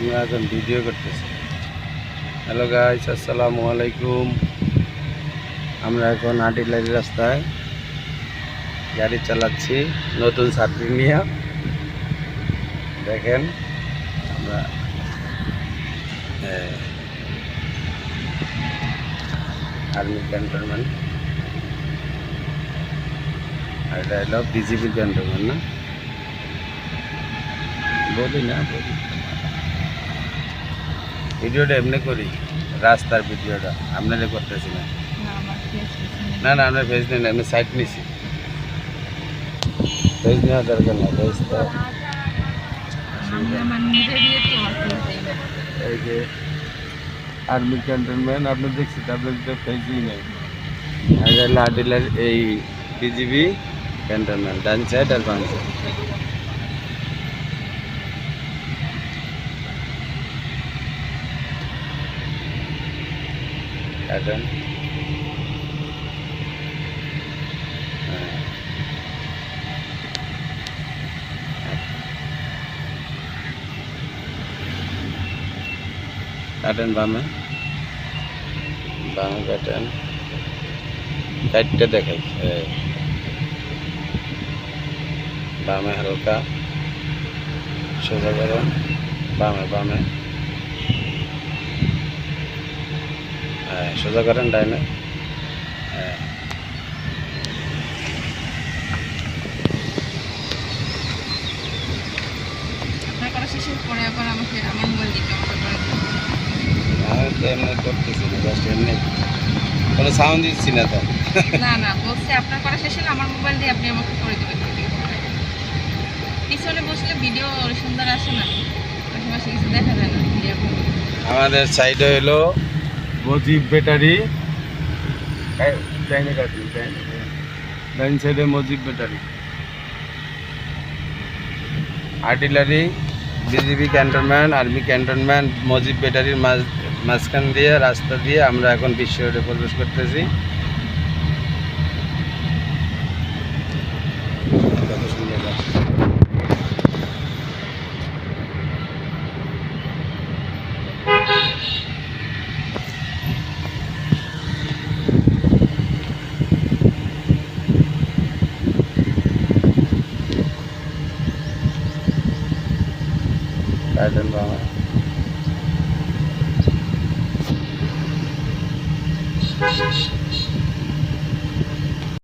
আমি এখন ভিডিও করতেছি। হ্যালো গাইস আসসালামু আলাইকুম। আমরা এখন আটিলারি রাস্তায় গাড়ি চালাচ্ছি নতুন ছাত্রী নিয়ে। দেখেন, আমরা আর্মি ক্যান্টনমেন্ট আর এটা হলো বিজিবি ক্যান্টনমেন্ট না? বলি না, বলি। ভিডিওটা এমনি করি রাস্তার ভিডিওটা আপনারা করতেছি না না না আমরা ফেস নিই না আমি সাইড নিছি। ফেস নেওয়া দরকার না ফেস তো। এই যে আর্মি ক্যান্টনমেন্ট আপনি দেখছি তারপরে তো ফেসই নেই। আর লাডিলার এই বিজিবি ক্যান্টনমেন্ট ডান সাইড আর বাম সাইড হ্যাঁ। কাটেন বামে বামে কাটেন চারটে দেখাই বামে হালকা সোজা করেন বামে বামে হ্যাঁ সোজা করেন ডাইনে। হ্যাঁ এমনি করতেছি না? জাস্ট এমনি কোনো সাউন্ড দিচ্ছি না তো। না না বলছে আপনার করা শেষ হলে আমার মোবাইল দিয়ে আপনি আমাকে করে দেবেন পিছনে বসলে ভিডিও সুন্দর আসে না কিছু দেখা যায় না আমাদের সাইডে হলো মজিব ব্যাটারি। ডাইন সাইডে Mujib battery. Artillery, BGB cantonment, army cantonment Mujib ব্যাটারির মাঝ মাঝখান দিয়ে, রাস্তা দিয়ে আমরা এখন বিশ্ব রোডে প্রবেশ করতেছি। I வாங்க Thank you.